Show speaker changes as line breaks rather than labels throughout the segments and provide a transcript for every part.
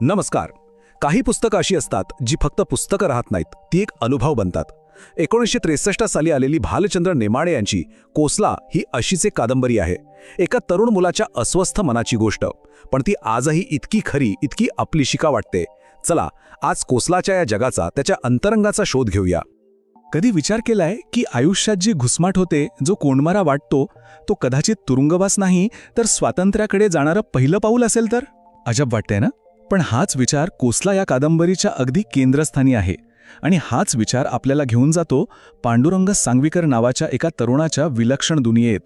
नमस्कार. काही पुस्तकं अशी असतात जी फक्त पुस्तकं राहत नाहीत ती एक अनुभव बनतात. एकोणीसशे त्रेसष्ट साली आलेली भालचंद्र नेमाडे यांची कोसला ही अशीच एक कादंबरी आहे. एका तरुण मुलाच्या अस्वस्थ मनाची गोष्ट. पण ती आजही इतकी खरी इतकी आपली शिका वाटते. चला आज कोसलाच्या या जगाचा त्याच्या अंतरंगाचा शोध घेऊया.
कधी विचार केलाय की आयुष्यात जी घुसमाट होते जो कोंडमारा वाटतो तो कदाचित तुरुंगवास नाही तर स्वातंत्र्याकडे जाणारं पहिलं पाऊल असेल तर? अजब वाटतंय ना? पण हाच विचार कोसला या कादंबरीच्या अगदी केंद्रस्थानी आहे. आणि हाच विचार आपल्याला घेऊन जातो पांडुरंग सांगवीकर नावाच्या एका तरुणाच्या विलक्षण दुनियेत.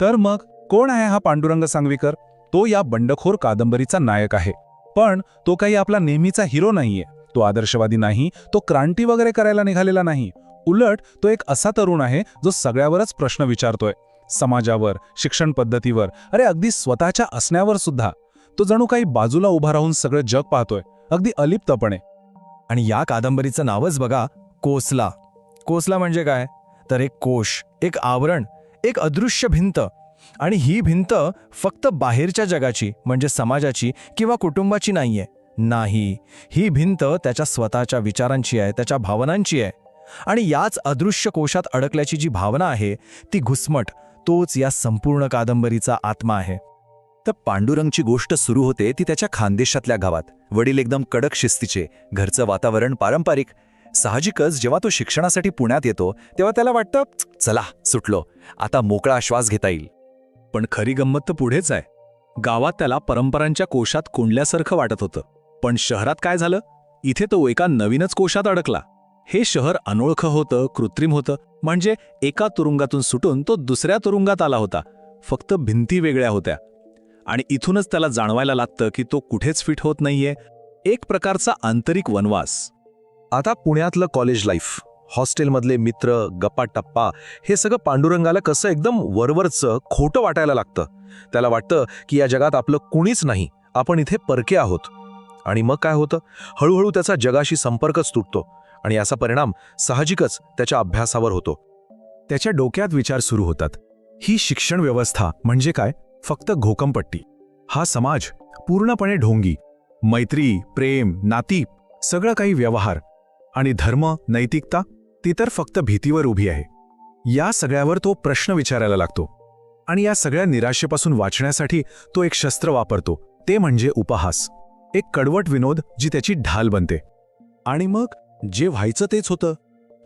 तर मग कोण आहे हा पांडुरंग सांगवीकर? तो या बंडखोर कादंबरीचा नायक आहे. पण तो काही आपला नेहमीचा हिरो नाहीये. तो आदर्शवादी नाही तो क्रांती वगैरे करायला निघालेला नाही. उलट तो एक असा तरुण आहे जो सगळ्यावरच प्रश्न विचारतोय. समाजावर शिक्षण पद्धतीवर अरे अगदी स्वतःच्या असण्यावर सुद्धा. तो जणू काही बाजूला उभा राहून सगळं जग पाहतोय अगदी अलिप्तपणे.
आणि या कादंबरीचं नावच बघा कोसला. कोसला म्हणजे काय? तर एक कोश एक आवरण एक अदृश्य भिंत. आणि ही भिंत फक्त बाहेरच्या जगाची म्हणजे समाजाची किंवा कुटुंबाची नाहीये. नाही. ही भिंत त्याच्या स्वतःच्या विचारांची आहे त्याच्या भावनांची आहे. आणि याच अदृश्य कोशात अडकल्याची जी भावना आहे ती घुसमट तोच या संपूर्ण कादंबरीचा आत्मा आहे.
तर पांडुरंगची गोष्ट सुरू होते ती त्याच्या खानदेशातल्या गावात. वडील एकदम कडक शिस्तीचे घरचं वातावरण पारंपरिक. साहजिकच जेव्हा तो शिक्षणासाठी पुण्यात येतो तेव्हा त्याला वाटतं चला सुटलो. आता मोकळा श्वास घेता येईल.
पण खरी गंमत तर पुढेच आहे. गावात त्याला परंपरांच्या कोशात कोंडल्यासारखं वाटत होतं. पण शहरात काय झालं? इथे तो एका नवीनच कोशात अडकला. हे शहर अनोळखं होतं कृत्रिम होतं. म्हणजे एका तुरुंगातून सुटून तो दुसऱ्या तुरुंगात आला होता. फक्त भिंती वेगळ्या होत्या. आणि इथूनच त्याला जाणवायला लागतं की तो कुठेच फिट होत नाहीये. एक प्रकारचा आंतरिक वनवास.
आता पुण्यातलं कॉलेज लाईफ हॉस्टेलमधले मित्र गप्पा टप्पा हे सगळं पांडुरंगाला कसं एकदम वरवरचं खोटं वाटायला लागतं. त्याला वाटतं की या जगात आपलं कुणीच नाही आपण इथे परके आहोत. आणि मग काय होतं? हळूहळू त्याचा जगाशी संपर्कच तुटतो आणि याचा परिणाम साहजिकच त्याच्या अभ्यासावर होतो.
त्याच्या डोक्यात विचार सुरू होतात. ही शिक्षण व्यवस्था म्हणजे काय? फक्त घोकमपट्टी. हा समाज पूर्णपणे ढोंगी मैत्री प्रेम नाती सगळं काही व्यवहार आणि धर्म नैतिकता ती तर फक्त भीतीवर उभी आहे. या सगळ्यावर तो प्रश्न विचारायला लागतो आणि या सगळ्या निराशेपासून वाचण्यासाठी तो एक शस्त्र वापरतो ते म्हणजे उपहास. एक कडवट विनोद जी त्याची ढाल बनते. आणि मग जे व्हायचं तेच होतं.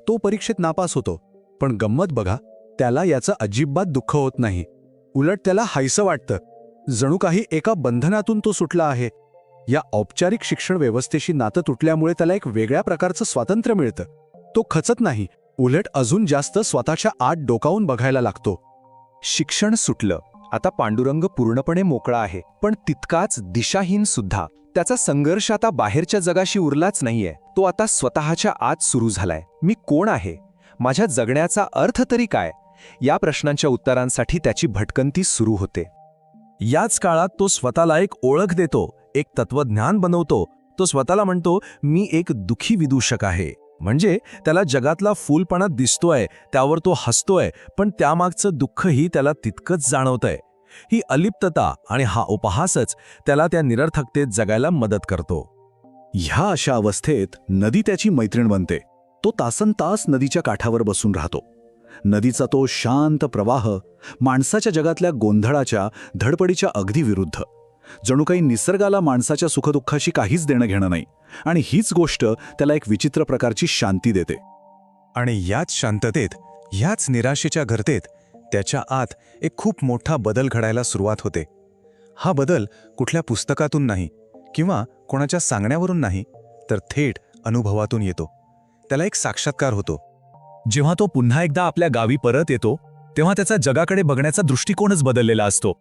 तो परीक्षेत नापास होतो. पण गंमत बघा त्याला याचं अजिबात दुःख होत नाही. उलट त्याला हायसं वाटतं. जणू काही एका बंधनातून तो सुटला आहे. या औपचारिक शिक्षण व्यवस्थेशी नातं तुटल्यामुळे त्याला एक वेगळ्या प्रकारचं स्वातंत्र्य मिळतं. तो खचत नाही. उलट अजून जास्त स्वतःच्या आत डोकावून बघायला लागतो. शिक्षण सुटलं. आता पांडुरंग पूर्णपणे मोकळा आहे. पण तितकाच दिशाहीन सुद्धा. त्याचा संघर्ष आता बाहेरच्या जगाशी उरलाच नाहीये. तो आता स्वतःच्या आत सुरू झालाय. मी कोण आहे? माझ्या जगण्याचा अर्थ तरी काय? या प्रश्नांच्या उत्तरांसाठी त्याची भटकंती सुरू होते.
याच काळात तो स्वतःला एक ओळख देतो एक तत्वज्ञान बनवतो. तो स्वतःला म्हणतो मी एक दुखी विदूषक आहे. म्हणजे त्याला जगातला फुलपणा दिसतोय त्यावर तो हसतोय पण त्यामागचं दुःखही त्याला तितकंच जाणवतंय. ही अलिप्तता आणि हा उपहासच त्याला त्या निरर्थकतेत जगायला मदत करतो.
ह्या अशा अवस्थेत नदी त्याची मैत्रीण बनते. तो तासन तास नदीच्या काठावर बसून राहतो. नदीचा तो शांत प्रवाह माणसाच्या जगातल्या गोंधळाच्या धडपडीच्या अगदी विरुद्ध. जणू काही निसर्गाला माणसाच्या सुखदुःखाशी काहीच देणं घेणं नाही आणि हीच गोष्ट त्याला एक विचित्र प्रकारची शांती देते.
आणि याच शांततेत ह्याच निराशेच्या घरतेत त्याच्या आत एक खूप मोठा बदल घडायला सुरुवात होते. हा बदल कुठल्या पुस्तकातून नाही किंवा कोणाच्या सांगण्यावरून नाही तर थेट अनुभवातून येतो. त्याला एक साक्षात्कार होतो.
जेव्हा तो पुन्हा एकदा आपल्या गावी परत येतो तेव्हा त्याचा जगाकडे बघण्याचा दृष्टिकोनच बदललेला असतो.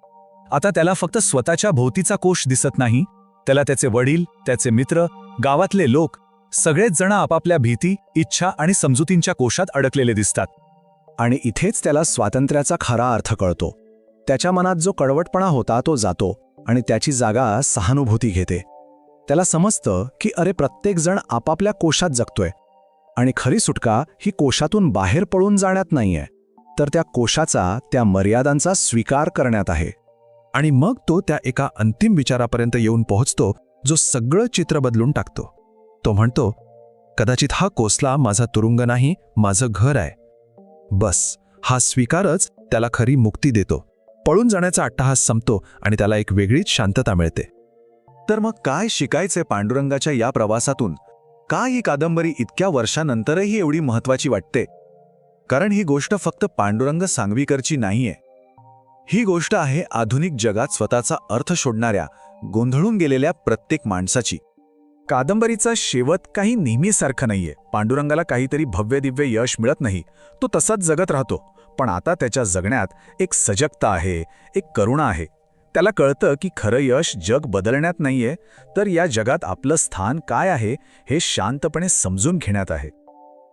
आता त्याला फक्त स्वतःच्या भोवतीचा कोश दिसत नाही त्याला त्याचे वडील त्याचे मित्र गावातले लोक सगळेच जण आपापल्या भीती इच्छा आणि समजुतींच्या कोशात अडकलेले दिसतात. आणि इथेच त्याला स्वातंत्र्याचा खरा अर्थ कळतो. त्याच्या मनात जो कडवटपणा होता तो जातो आणि त्याची जागा सहानुभूती घेते. त्याला समजतं की अरे प्रत्येकजण आपापल्या कोशात जगतोय. आणि खरी सुटका ही कोशातून बाहेर पळून जाण्यात नाहीये. तर त्या कोशाचा त्या मर्यादांचा स्वीकार करण्यात आहे.
आणि मग तो त्या एका अंतिम विचारापर्यंत येऊन पोहोचतो
जो सगळं चित्र बदलून टाकतो. तो म्हणतो कदाचित हा कोसला माझा तुरुंग नाही माझं घर आहे. बस हा स्वीकारच त्याला खरी मुक्ती देतो. पळून जाण्याचा अट्टहास संपतो आणि त्याला एक वेगळीच शांतता मिळते.
तर मग काय शिकायचे पांडुरंगाच्या या प्रवासातून? का ही कादंबरी इतक्या वर्षानंतरही एवढी महत्वाची वाटते? कारण ही गोष्ट फक्त पांडुरंग सांगवीकरची नाहीये. ही गोष्ट आहे आधुनिक जगात स्वतःचा अर्थ शोधणाऱ्या गोंधळून गेलेल्या प्रत्येक माणसाची.
कादंबरीचा शेवट काही नेहमीसारखं नाहीये. पांडुरंगाला काहीतरी भव्य दिव्य यश मिळत नाही. तो तसाच जगत राहतो. पण आता त्याच्या जगण्यात एक सजगता आहे एक करुणा आहे. त्याला कळतं की खरं यश जग बदलण्यात नाहीये तर या जगात आपलं स्थान काय आहे हे शांतपणे समजून घेण्यात आहे.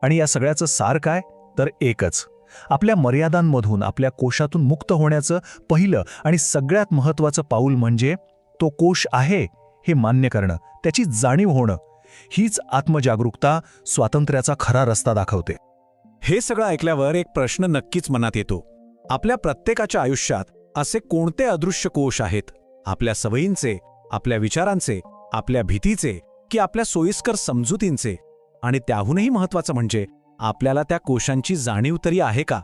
आणि या सगळ्याचं सार काय? तर एकच. आपल्या मर्यादांमधून आपल्या कोशातून मुक्त होण्याचं पहिलं आणि सगळ्यात महत्त्वाचं पाऊल म्हणजे तो कोश आहे हे मान्य करणं त्याची जाणीव होणं. हीच आत्मजागरूकता स्वातंत्र्याचा खरा रस्ता दाखवते.
हे सगळं ऐकल्यावर एक प्रश्न नक्कीच मनात येतो. आपल्या प्रत्येकाच्या आयुष्यात असे कोणते अदृश्य कोश आहेत? आपल्या सवयींचे आपल्या विचारांचे आपल्या भीतीचे की आपल्या सोयीस्कर समजुतींचे? आणि त्याहूनही महत्वाचं म्हणजे आपल्याला त्या कोशांची जाणीव तरी आहे का?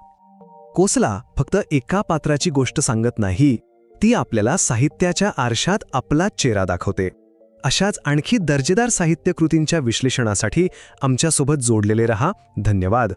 कोसला फक्त एका पात्राची गोष्ट सांगत नाही ती आपल्याला साहित्याच्या आरशात आपलाच चेहरा दाखवते. अशाच आणखी दर्जेदार साहित्यकृतींच्या विश्लेषणासाठी आमच्यासोबत जोडलेले रहा. धन्यवाद.